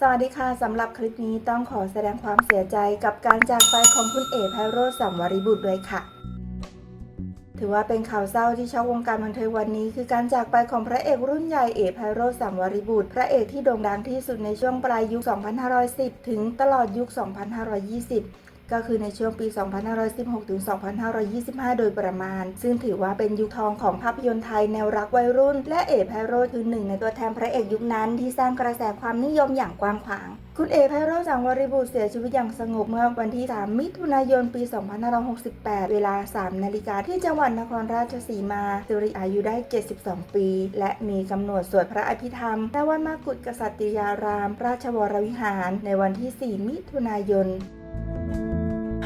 สวัสดีค่ะสำหรับคลิปนี้ต้องขอแสดงความเสียใจกับการจากไปของคุณเอ๋ไพโรธสังวริบุตรด้วยค่ะ ถือว่าเป็นข่าวเศร้าที่ช็อกวงการบันเทิงวันนี้คือการจากไปของพระเอกรุ่นใหญ่เอ๋ไพโรธสังวริบุตร พระเอกที่โด่งดังที่สุดในช่วงปลายยุค 2510 ถึงตลอดยุค 2520 ก็คือในช่วงปี 2516 ถึง 2525 โดยประมาณ ซึ่งถือว่าเป็นยุคทองของภาพยนตร์ไทยแนวรักวัยรุ่น และเอ๋ไพโรจน์คือหนึ่งในตัวแทนพระเอกยุคนั้นที่สร้างกระแสความนิยมอย่างกว้างขวาง คุณเอ๋ไพโรจน์สังวริบุตรเสียชีวิตอย่างสงบเมื่อวันที่ 3 มิถุนายน ปี 2568 เวลา 3 นาฬิกาที่จังหวัดนครราชสีมาสิริอายุได้ 72 ปี และมีกำหนดสวดพระอภิธรรมณวัดมากุฏกษัตริยาราม ราชวรวิหาร ในวันที่ 4 มิถุนายน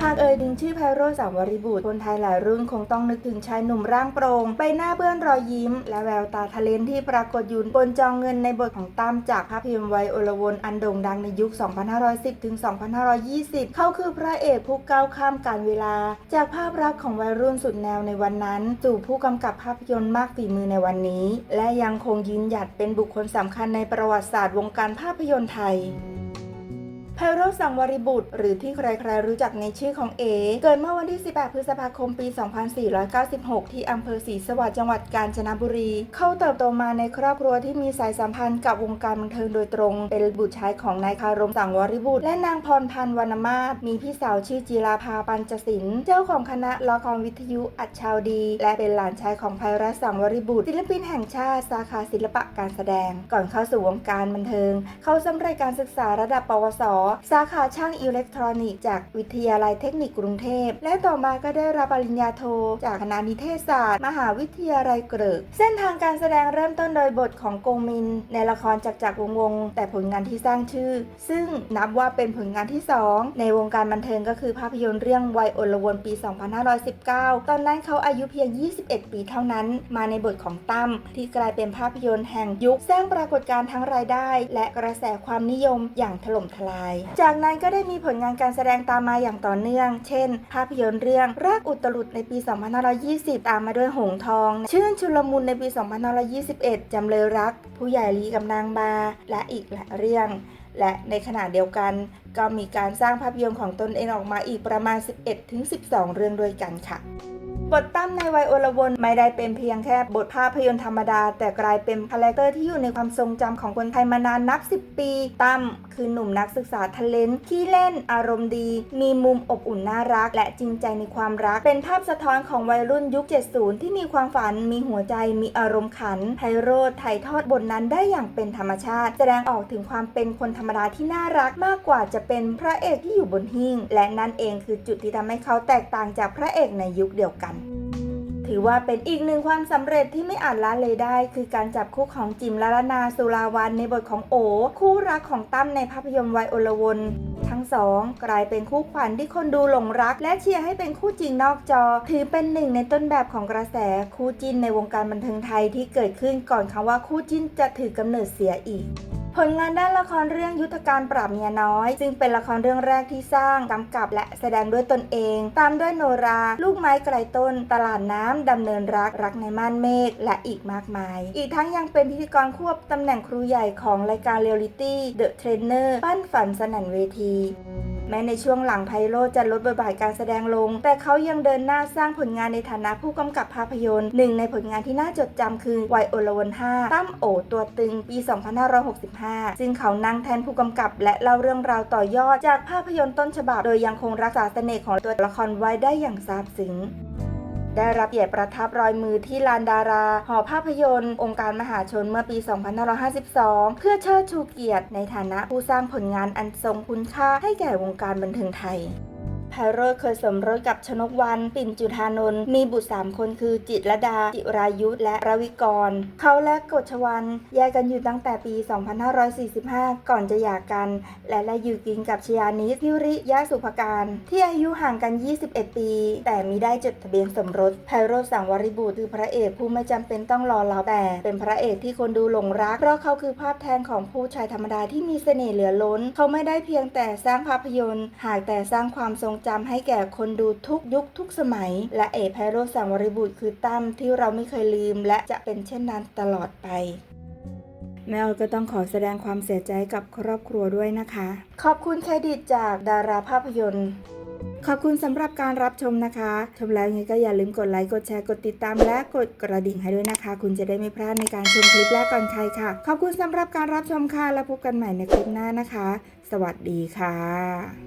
หากเอ่ยถึงชื่อไพโรจน์สามวริบุตรคนไทยหลายรุ่นคงต้องนึกถึงชายหนุ่มร่างโปร่งใบหน้าเบื้อนรอยยิ้ม และแววตาทะเลนที่ปรากฏอยู่บนจองเงินในบทของตั้มจากภาพยนตร์ไวโอลวนอันโด่งดังในยุค 2510 ถึง 2520 เขาคือพระเอกผู้ก้าวข้ามการเวลา จากภาพลักษณ์ของวัยรุ่นสุดแนวในวันนั้น สู่ผู้กำกับภาพยนตร์มากฝีมือในวันนี้ และยังคงยืนหยัดเป็นบุคคลสำคัญในประวัติศาสตร์วงการภาพยนตร์ไทย พโรจน์สังวริบุตร หรือที่ใครๆรู้จักในชื่อของเอ เกิดเมื่อวันที่ 18 พฤษภาคม ปี 2496 ที่อำเภอศรีสวัสดิ์จังหวัดกาญจนบุรี เขาเติบโตมาในครอบครัวที่มีสายสัมพันธ์กับวงการบันเทิงโดยตรง เป็นบุตรชายของนายคารมสังวริบุตร และนางพรพันธ์วรรณมาศมีพี่สาวชื่อจีราภาปัญจศิลป์เจ้าของคณะละครวิทยุอัจฉาวดี และเป็นหลานชายของไพรัสสังวริบุตรศิลปินแห่งชาติสาขาศิลปะการแสดง ก่อนเข้าสู่วงการบันเทิง เขาสำเร็จการศึกษาระดับปวสสาขาช่างอิเล็กทรอนิกส์จากวิทยาลัยเทคนิคกรุงเทพ และต่อมาก็ได้รับปริญญาโท จากคณะนิเทศศาสตร์ มหาวิทยาลัยเกริก เส้นทางการแสดงเริ่มต้นโดยบทของกงมิน ในละครจักจักรวงวง แต่ผลงานที่สร้างชื่อ ซึ่งนับว่าเป็นผลงานที่ 2 ในวงการบันเทิงก็คือภาพยนตร์เรื่องวัยอลวนปี 2519 ตอนนั้นเขาอายุเพียง 21 ปีเท่านั้น มาในบทของตั้มที่กลายเป็นภาพยนตร์แห่งยุคสร้างปรากฏการณ์ทั้งรายได้ และกระแสความนิยมอย่างถล่มทลายจากนั้นก็ได้มีผลงานการแสดงตามมาอย่างต่อเนื่อง เช่น ภาพยนตร์เรื่องรักอุตรุดในปี 2520 ตามมาด้วยหงทอง ชื่นชุลมุนในปี 2521 จำเลยรัก ผู้ใหญ่ลีกับนางบา และอีกหลายเรื่อง และในขณะเดียวกัน ก็มีการสร้างภาพยนตร์ของตนเองออกมาอีกประมาณ 11-12 เรื่องด้วยกันค่ะ บทตั้มในวัยโอลวนไม่ได้เป็นเพียงแค่บทภาพยนตร์ธรรมดา แต่กลายเป็นคาแรคเตอร์ที่อยู่ในความทรงจำของคนไทยมานานนับ 10 ปี ตั้มคือหนุ่มนักศึกษาทะเลนที่เล่น อารมณ์ดี มีมุมอบอุ่นน่ารัก และจริงใจในความรัก เป็นภาพสะท้อนของวัยรุ่นยุค 70 ที่มีความฝัน มีหัวใจ มีอารมณ์ขันไพโรธถ่ายทอดบทนั้นได้อย่างเป็นธรรมชาติ แสดงออกถึงความเป็นคนธรรมดาที่น่ารักมากกว่าจะเป็นพระเอกที่อยู่บนหิ้ง และนั่นเองคือจุดที่ทำให้เขาแตกต่างจากพระเอกในยุคเดียวกัน ถือว่าเป็นอีกหนึ่งความสำเร็จที่ไม่อาจละเลยได้ คือการจับคู่ของจิมลลนาสุราวันในบทของโอ คู่รักของตั้มในภาพยนตร์วัยอลวนทั้งสองกลายเป็นคู่ขวัญที่คนดูหลงรัก และเชียร์ให้เป็นคู่จริงนอกจอ ถือเป็นหนึ่งในต้นแบบของกระแสคู่จิ้นในวงการบันเทิงไทยที่เกิดขึ้นก่อนคำว่าคู่จิ้นจะถือกำเนิดเสียอีก ผลงานด้านละครเรื่องยุทธการปราบเมียน้อย ซึ่งเป็นละครเรื่องแรกที่สร้างกำกับและแสดงด้วยตนเอง ตามด้วยโนรา ลูกไม้ไกลต้น ตลาดน้ำดำเนินรักรักในม่านเมฆและอีกมากมาย อีกทั้งยังเป็นพิธีกรควบตำแหน่งครูใหญ่ของรายการเรียลลิตี้เดอะเทรนเนอร์ปั้นฝันสนั่นเวที แม้ในช่วงหลังไพโรจน์จะลดบทบาทการแสดงลง แต่เขายังเดินหน้าสร้างผลงานในฐานะผู้กำกับภาพยนตร์หนึ่งในผลงานที่น่าจดจำคือไวโอลวน5ตั้มโอตัวตึงปี 2565 ซึ่งเขานั่งแทนผู้กำกับและเล่าเรื่องราวต่อยอดจากภาพยนตร์ต้นฉบับ โดยยังคงรักษาเสน่ห์ของตัวละครไว้ได้อย่างซาบซึ้ง ได้รับเกียรติประทับรอยมือที่ลานดารา หอภาพยนตร์ องค์การมหาชนเมื่อปี 2552 เพื่อเชิดชูเกียรติในฐานะผู้สร้างผลงานอันทรงคุณค่าให้แก่วงการบันเทิงไทย ไพโรจน์เคยสมรสกับชนกวัน ปิ่นจุธานนท์มีบุตรสามคนคือจิตรดา จิรายุทธและรวิกร เขาและกฎชวันแยกกันอยู่ตั้งแต่ปี 2545 ก่อนจะหย่ากัน และได้อยู่กินกับชยานิสพิริยะสุภการ ที่อายุห่างกัน 21 ปี แต่มิได้จดทะเบียนสมรสไพโรจน์สังวริบุตรคือพระเอกผู้ไม่จำเป็นต้องรอเราแต่เป็นพระเอกที่คนดูหลงรัก เพราะเขาคือภาพแทนของผู้ชายธรรมดาที่มีเสน่ห์เหลือล้น เขาไม่ได้เพียงแต่สร้างภาพยนตร์ หากแต่สร้างความทรงจำให้แก่คนดูทุกยุคทุกสมัย และเอกไพโรสังวริบุตรคือตั้มที่เราไม่เคยลืม และจะเป็นเช่นนั้นตลอดไปแม่ออยก็ต้องขอแสดงความเสียใจกับครอบครัวด้วยนะคะ ขอบคุณเครดิตจากดาราภาพยนตร์ ขอบคุณสำหรับการรับชมนะคะ ชมแล้วยังไงก็อย่าลืมกดไลค์ กดแชร์ กดติดตาม และกดกระดิ่งให้ด้วยนะคะ คุณจะได้ไม่พลาดในการชมคลิปแรกก่อนใครค่ะ ขอบคุณสำหรับการรับชมค่ะ แล้วพบกันใหม่ในคลิปหน้านะคะ สวัสดีค่ะ